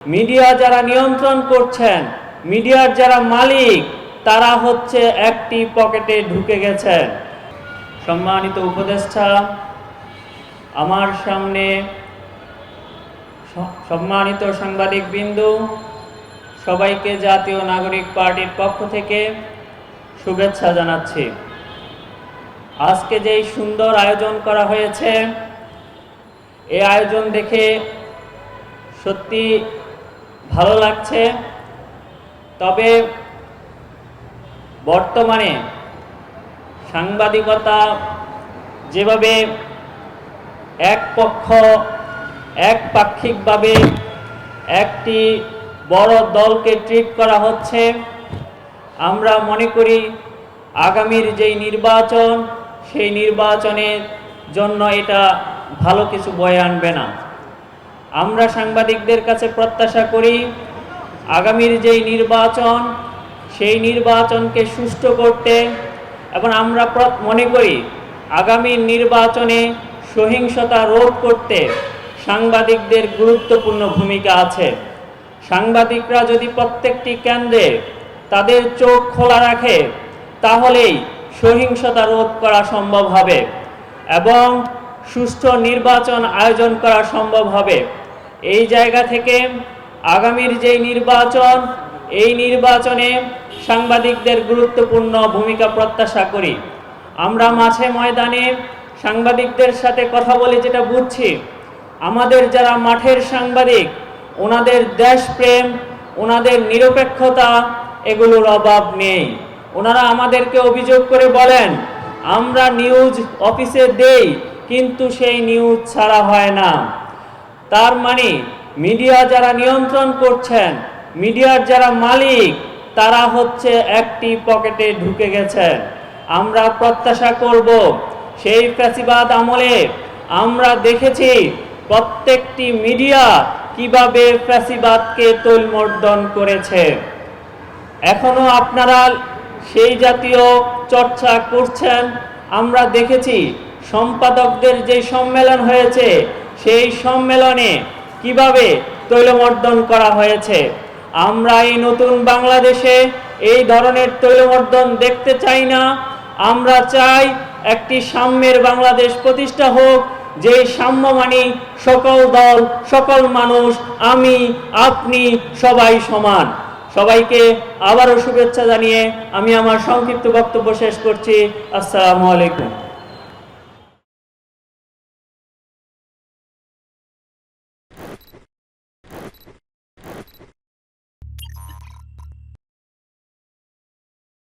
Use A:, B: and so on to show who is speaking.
A: Media যারা নিয়ন্ত্রণ করছেন, মিডিয়ার যারা মালিক, তারা হচ্ছে একটি পকেটে ঢুকে গেছেন। সম্মানিত উপদেষ্টা, আমার সামনে সম্মানিত সাংবাদিক বিন্দু, সবাইকে জাতীয় নাগরিক পার্টির পক্ষ থেকে শুভেচ্ছা জানাচ্ছি। আজকে যেই সুন্দর আয়োজন করা হয়েছে এই আয়োজন দেখে সত্যি ভালো লাগছে। তবে বর্তমানে সাংবাদিকতা যেভাবে এক পক্ষ একপাক্ষিকভাবে একটি বড় দলকে ট্রিট করা হচ্ছে, আমরা মনে করি আগামীর যেই নির্বাচন, সেই নির্বাচনের জন্য এটা ভালো কিছু বয়ে আনবে না। আমরা সাংবাদিকদের কাছে প্রত্যাশা করি, আগামীর যেই নির্বাচন, সেই নির্বাচনকে সুষ্ঠু করতে এবং আমরা মনে করি আগামী নির্বাচনে সহিংসতা রোধ করতে সাংবাদিকদের গুরুত্বপূর্ণ ভূমিকা আছে। সাংবাদিকরা যদি প্রত্যেকটি কেন্দ্রে তাদের চোখ খোলা রাখে, তাহলেই সহিংসতা রোধ করা সম্ভব হবে এবং সুষ্ঠু নির্বাচন আয়োজন করা সম্ভব হবে। এই জায়গা থেকে আগামীর যেই নির্বাচন, এই নির্বাচনে সাংবাদিকদের গুরুত্বপূর্ণ ভূমিকা প্রত্যাশা করি। আমরা মাঠে ময়দানে সাংবাদিকদের সাথে কথা বলে যেটা বুঝছি, আমাদের যারা মাঠের সাংবাদিক, ওনাদের দেশপ্রেম, ওনাদের নিরপেক্ষতা, এগুলোর অভাব নেই। ওনারা আমাদেরকে অভিযোগ করে বলেন, আমরা নিউজ অফিসে দেই, কিন্তু সেই নিউজ ছাড়া হয় না। তার মানে মিডিয়া যারা নিয়ন্ত্রণ করছেন, মিডিয়ার যারা মালিক, তারা হচ্ছে একটি পকেটে ঢুকে গেছেন। আমরা প্রত্যাশা করব সেই ফ্যাসিবাদ আমলে আমরা দেখেছি প্রত্যেকটি মিডিয়া কীভাবে ফ্যাসিবাদকে তৈলমর্দন করেছে। এখনও আপনারা সেই জাতীয় চর্চা করছেন, আমরা দেখেছি সম্পাদকদের যে সম্মেলন হয়েছে সেই সম্মেলনে কীভাবে তৈলমর্দন করা হয়েছে? আমরা এই নতুন বাংলাদেশে এই ধরনের তৈলমর্দন দেখতে চাই না। আমরা চাই একটি সাম্যের বাংলাদেশ প্রতিষ্ঠা হোক। যে সাম্য মানে সকল দল, সকল মানুষ, আমি, আপনি, সবাই সমান। সবাইকে আবারও শুভেচ্ছা জানিয়ে আমি আমার সংক্ষিপ্ত বক্তব্য শেষ করছি। আসসালামু আলাইকুম।